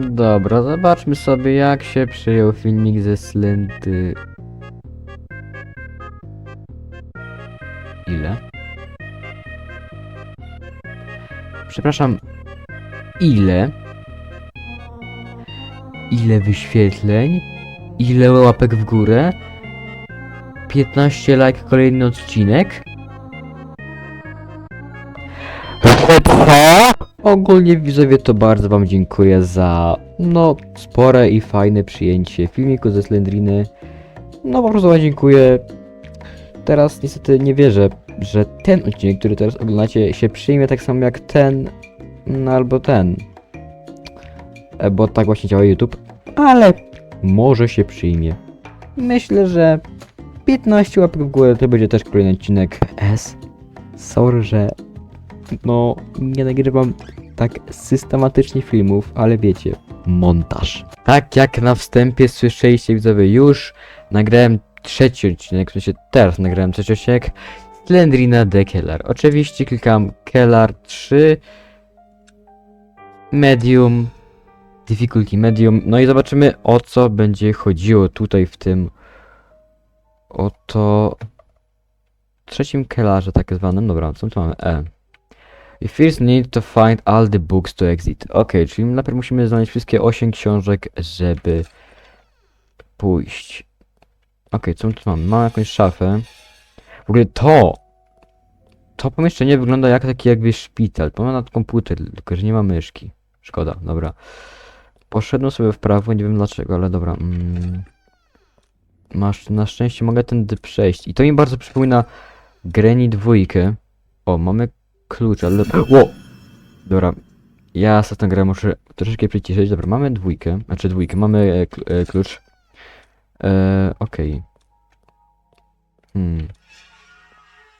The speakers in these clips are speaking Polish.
Dobra, zobaczmy sobie jak się przyjął filmik ze Slendy. Ile? Przepraszam, ile? Ile wyświetleń? Ile łapek w górę? 15 like kolejny odcinek? Ogólnie widzowie to bardzo wam dziękuję za no spore i fajne przyjęcie filmiku ze Slendriny. No po prostu wam dziękuję. Teraz niestety nie wierzę, że ten odcinek, który teraz oglądacie się przyjmie tak samo jak ten no, albo ten. E, Bo tak właśnie działa YouTube. Ale może się przyjmie. Myślę, że 15 łapek w górę to będzie też kolejny odcinek S. Sorry, że no nie nagrywam tak systematycznie filmów, ale wiecie, montaż. Tak jak na wstępie słyszeliście widzowie już, nagrałem trzeci odcinek, w sensie teraz nagrałem trzeci odcinek Slendrina The Keller. Oczywiście klikam Keller 3 Medium Difficulty Medium, no i zobaczymy o co będzie chodziło tutaj w tym oto trzecim Kellarze tak zwanym, dobra, co tu mamy? E. You first need to find all the books to exit. Ok, czyli najpierw musimy znaleźć wszystkie 8 książek, żeby pójść. Ok, co my tu mamy? Mamy jakąś szafę. W ogóle to! To pomieszczenie wygląda jak taki jakby szpital. Ma nad komputer, tylko że nie ma myszki. Szkoda, dobra. Poszedłem sobie w prawo, nie wiem dlaczego, ale dobra. Mm. Masz, na szczęście mogę tędy przejść. I to mi bardzo przypomina Granny dwójkę. O, mamy klucz, ale... Ło! Dobra. Ja sobie tę grę muszę troszeczkę przyciszyć. Dobra, mamy dwójkę. Znaczy dwójkę, mamy e, e, klucz. E, Okej. Hmm.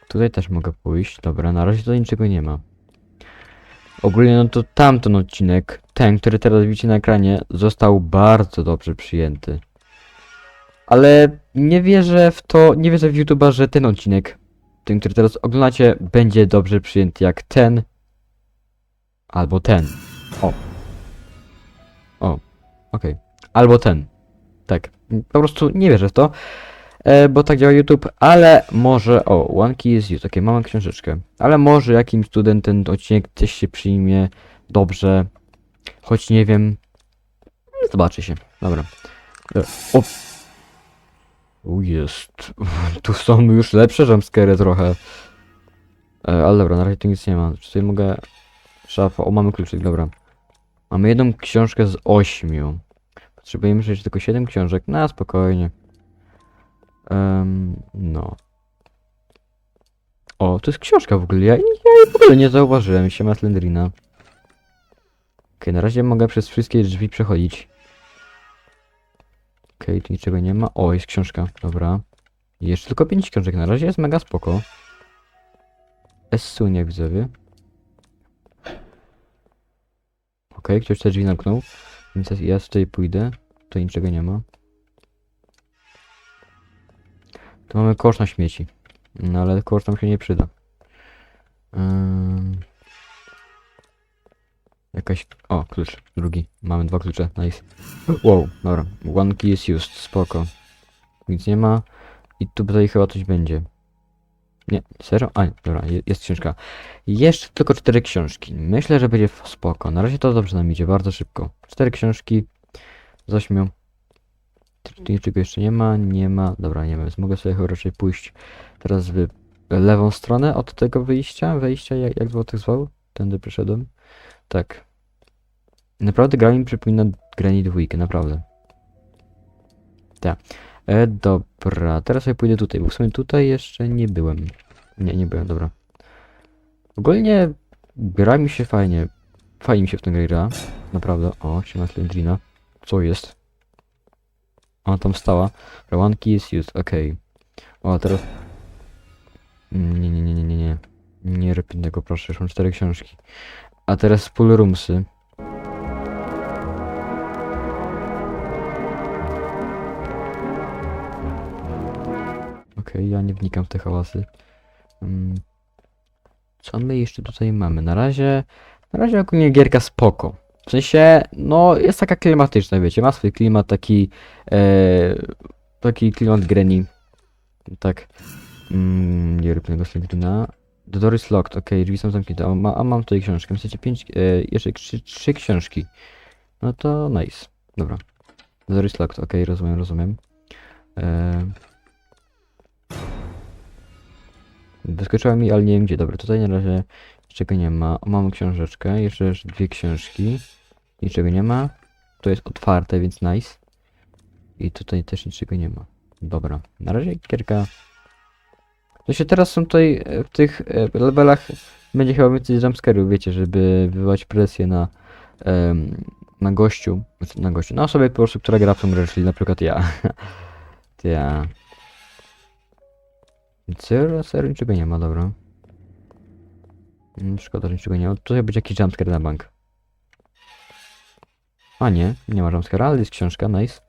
Tutaj też mogę pójść. Dobra, na razie tutaj niczego nie ma. Ogólnie no to tamten odcinek, ten, który teraz widzicie na ekranie, został bardzo dobrze przyjęty. Ale nie wierzę w to, nie wierzę w YouTube'a, że ten odcinek, ten, który teraz oglądacie, będzie dobrze przyjęty jak ten. Albo ten. O. O. Okej. Albo ten. Tak. Po prostu nie wierzę w to. E, bo tak działa YouTube, ale może. O, One Key is Used. Okej, mamy książeczkę. Ale może jakimś cudem ten odcinek też się przyjmie dobrze. Choć nie wiem. Zobaczy się. Dobra. E, O. Jest. Tu są już lepsze jumpscary trochę. E, ale dobra, na razie tu nic nie ma. Czy tutaj mogę... Szafa. O, mamy kluczyk, dobra. Mamy jedną książkę z ośmiu. Potrzebujemy przejść tylko siedem książek. Na spokojnie. Em, no. O, to jest książka w ogóle. Ja, ja w ogóle nie zauważyłem. Siema Slendrina. Okej, na razie mogę przez wszystkie drzwi przechodzić. Okej, tu niczego nie ma. O, jest książka. Dobra. Jeszcze tylko pięć książek. Na razie jest mega spoko. Essunia widzowie. Okej, ktoś te drzwi zamknął. Więc ja tutaj pójdę. Tutaj niczego nie ma. Tu mamy kosz na śmieci. No ale kosz nam się nie przyda. Ym... Jakaś... O, klucz. Drugi. Mamy dwa klucze. Nice. Wow, dobra. One key is used. Spoko. Nic nie ma. I tu tutaj chyba coś będzie. Nie, serio? A, nie, dobra, je- jest książka. Jeszcze tylko cztery książki. Myślę, że będzie spoko. Na razie to dobrze nam idzie, bardzo szybko. Cztery książki z ośmiu. Niczego jeszcze nie ma, nie ma. Dobra, nie więc mogę sobie chyba raczej pójść teraz w lewą stronę od tego wyjścia, wejścia, jak, jak go tak zwał? Tędy przyszedłem. Tak. Naprawdę gra mi przypomina Granny dwójkę, naprawdę. Tak. E, dobra, teraz sobie pójdę tutaj, bo w sumie tutaj jeszcze nie byłem. Nie, nie byłem, dobra. Ogólnie gra mi się fajnie. Fajnie mi się w tę grę gra. Naprawdę. O, siema Slendrina. Co jest? Ona tam stała. One key is used, okej. O, a teraz... Nie, nie, nie, nie, nie, nie. Nie rób innego, proszę, już mam cztery książki. A teraz pool roomsy. Wnikam w te hałasy. Mm. Co my jeszcze tutaj mamy? Na razie... Na razie ogólnie gierka spoko. W sensie, no, jest taka klimatyczna, wiecie, ma swój klimat taki, e, taki klimat Granny. Tak. Mm, nie rób tego Slendermana. The door is locked, okej, drzwi są zamknięte, a, ma, a mam tutaj książkę, myślicie pięć, e, jeszcze trzy, trzy książki. No to nice, dobra. The door is locked, okej, rozumiem, rozumiem. E... Wyskoczyła mi, ale nie wiem gdzie, dobra, tutaj na razie niczego nie ma. Mam książeczkę, jeszcze dwie książki. Niczego nie ma. To jest otwarte, więc nice. I tutaj też niczego nie ma. Dobra, na razie gierka. To się teraz są tutaj e, w tych e, levelach będzie chyba więcej jumpscare'ów, wiecie, żeby wywołać presję na em, na gościu, znaczy na gościu, na osobie po prostu, która gra w tą grę, czyli na przykład ja. Ja. Serio, serio niczego nie ma, dobra. Mm, Szkoda, że niczego nie ma. Tutaj będzie jakiś jumpscare na bank. A nie, nie ma jumpscare'a, ale jest książka, nice.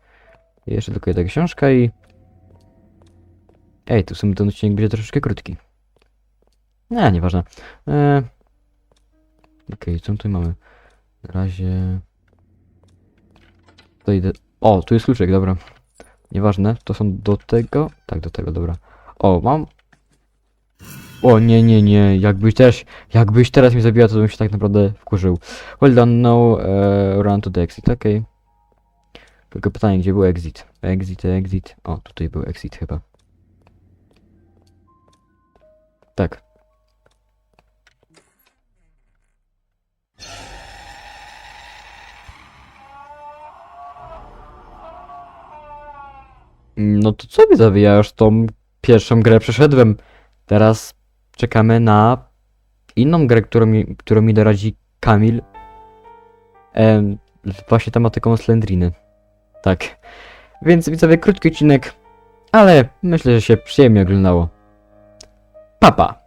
Jeszcze tylko jedna książka i... Ej, tu w sumie ten odcinek będzie troszeczkę krótki. Nie, nieważne. Eee... Okej, co my tutaj mamy? Na razie... To idę... O, tu jest kluczek, dobra. Nieważne, to są do tego... Tak, do tego, dobra. O, mam... O, nie, nie, nie, jakbyś też... Jakbyś teraz mnie zabijał, to bym się tak naprawdę wkurzył. Well done, no, e, run to the exit, okej. Tylko pytanie, gdzie był exit? Exit, exit... O, tutaj był exit chyba. Tak. No to co mi zawijasz? Tą pierwszą grę przeszedłem. Teraz czekamy na inną grę, którą mi, którą mi doradzi Kamil. Z właśnie tematyką Slendriny. Tak. Więc widzowie, krótki odcinek, ale myślę, że się przyjemnie oglądało. Papa!